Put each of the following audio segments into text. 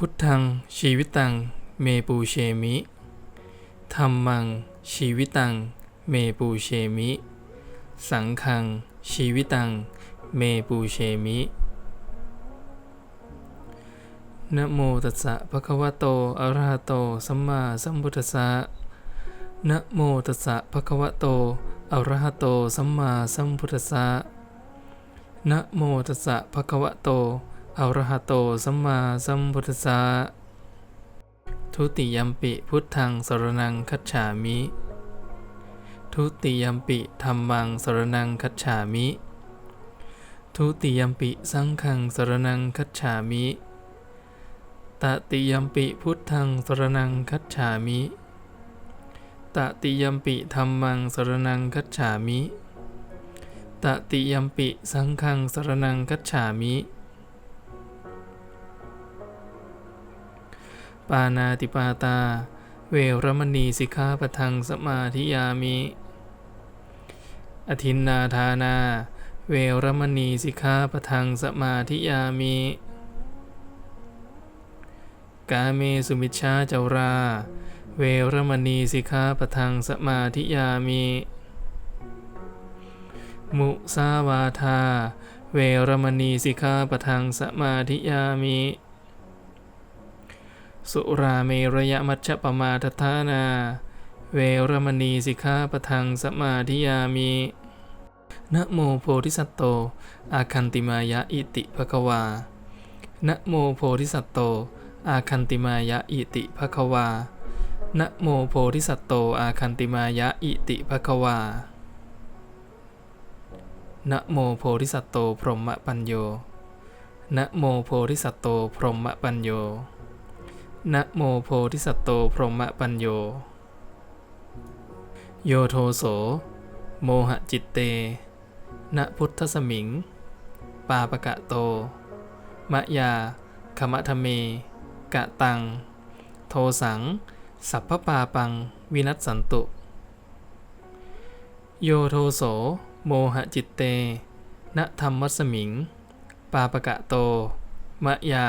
พุทธังชีวิตัง เมปูเชมิธรรมัง ชีวิตัง เมปูเชมิ สังฆัง ชีวิตัง เมปูเชมินะโมตัสสะภะคะวะโต อะระหะโต สัมมาสัมพุทธัสสะนะโมตัสสะภะคะวะโต อะระหะโต สัมมาสัมพุทธัสสะนะโมตัสสะภะคะวะโต อรหะโตสัมมาสัมพุทธัสสะทุติยัมปิพุทธังสรณังคัจฉามิ ทุติยัมปิธัมมังสรณังคัจฉามิ ทุติยัมปิสังฆังสรณังคัจฉามิ ตติยัมปิพุทธังสรณังคัจฉามิ ตติยัมปิธัมมังสรณังคัจฉามิ ตติยัมปิสังฆังสรณังคัจฉามิ ปานาติปาตา เวรมณีสิกขาปทังสมาธิยามิอทินนาทานา เวรมณีสิกขาปทังสมาธิยามิ กาเมสุมิชฌาจารา เวรมณีสิกขาปทังสมาธิยามิ มุสาวาทา เวรมณีสิกขาปทังสมาธิยามิ สุราเมรยมัชฌปมาทฐานา เวรมณีสิกขาปะทังสมาธิยามินะโมโพธิสัตโต อาคันติมายะอิติภควานะโมโพธิสัตโต อาคันติมายะอิติภควานะโมโพธิสัตโต อาคันติมายะอิติภควานะโมโพธิสัตโต พรหมปัญโยนะโมโพธิสัตโต พรหมปัญโย นะโมโพธิสัตโตพรหมปัญโย โยโทโส โมหจิตเตณพุทธสมิง ปาปะกะโต มะยาขมะทะเม กะตัง โทสัง สัพพปาปัง วินัสสันตุ โยโทโส โมหจิตเตณธรรมมัสมิง ปาปะกะโต มะยา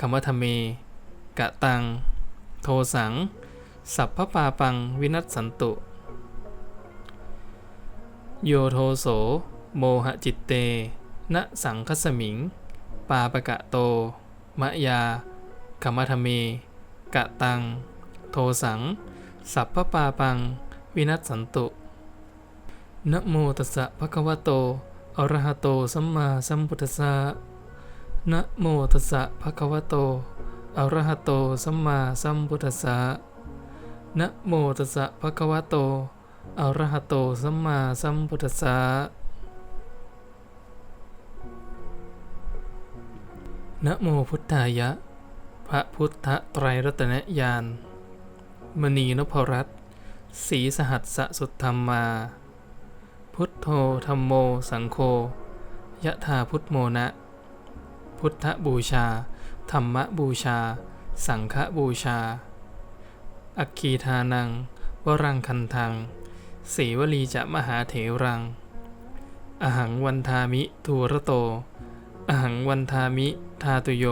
ขมะทะเม กะตัง โทสัง สัพพปาปังวินัสสันตุ โยโทโส โมหจิตเตณสังคสมิง ปาปะกะโต มะยาขมะทะเม กะตัง โทสัง สัพพปาปัง วินัสสันตุ นะโมตัสสะภะคะวะโต อะระหะโต สัมมาสัมพุทธัสสะนะโมตัสสะภะคะวะโต อรหะโตสัมมาสัมพุทธัสสะนะโมตัสสะภะคะวะโตอรหะโตสัมมาสัมพุทธัสสะนะโมพุทธายะ พระพุทธไตรรัตนญาณมณีนพรัตน์สีสหัสสะสุทธรรมา พุทโธธรรมโมสังโฆยะธาพุทโมนะ พุทธบูชา ธรรมบูชา สังฆบูชา อัคคีทานัง วรังคันทังสีวลีจะมหาเถรัง อหังวันทามิทูระโต อหังวันทามิทาตุโย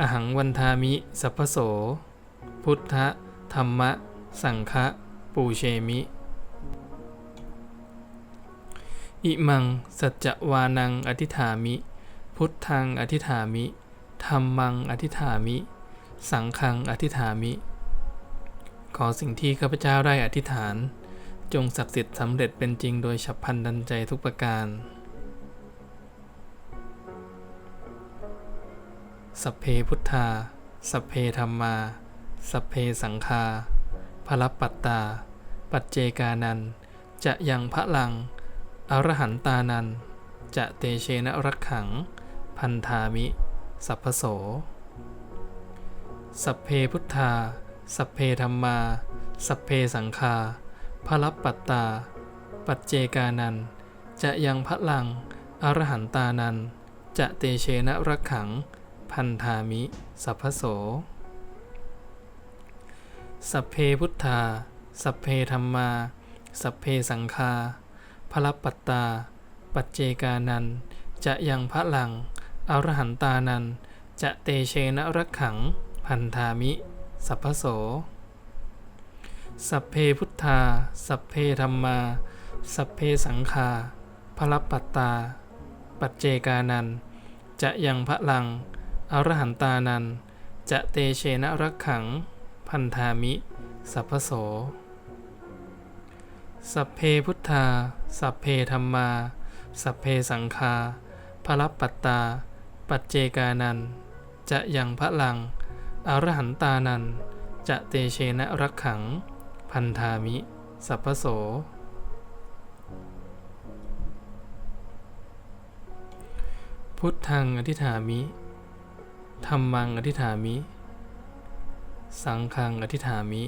อหังวันทามิสัพพโส พุทธธรรมะ สังฆะปูเชมิ อิมัง สัจจวานังอธิฐามิ พุทธังอธิฐามิ ธรรมังอธิฐามิ สังฆังอธิฐามิ ขอสิ่งที่ข้าพเจ้าได้อธิษฐาน จงศักดิ์สิทธิ์สำเร็จเป็นจริงโดยฉับพลันดันใจทุกประการ สัพเพพุทธา สัพเพธรรมา สัพเพสังฆาพลปัตตา ปัจเจกานัน จะยังพระลัง อรหันตานัน จะเตเชนะรักขัง พันธามิ สัพพโส สัพเพพุทธา สัพเพธรรมา สัพเพสังฆาพลปัตตา ปัจเจกานัน จะยังพระลัง อรหันตานัน จะเตเชนะรักขัง พันธามิ สัพพโส สัพเพพุทธา สัพเพธรรมา สัพเพสังฆาพลปัตตา ปัจเจกานัน จะยังพระลัง อรหันตานันจะเตเชนะรักขัง พันธามิ สัพพโส สัพเพพุทธา สัพเพธรรมา สัพเพสังฆาพลปัตตา ปัจเจกานันจะยังพระลัง อรหันตานันจะเตเชนะรักขัง พันธามิ สัพพโส สัพเพพุทธา สัพเพธรรมา สัพเพสังฆาพลปัตตา ปัจเจกานันจะยังพระลัง อรหันตานันจะเตเชนะรักขัง พันธามิ สัพพโส พุทธังอธิฐามิธรรมังอธิฐามิ สังฆังอธิฐามิ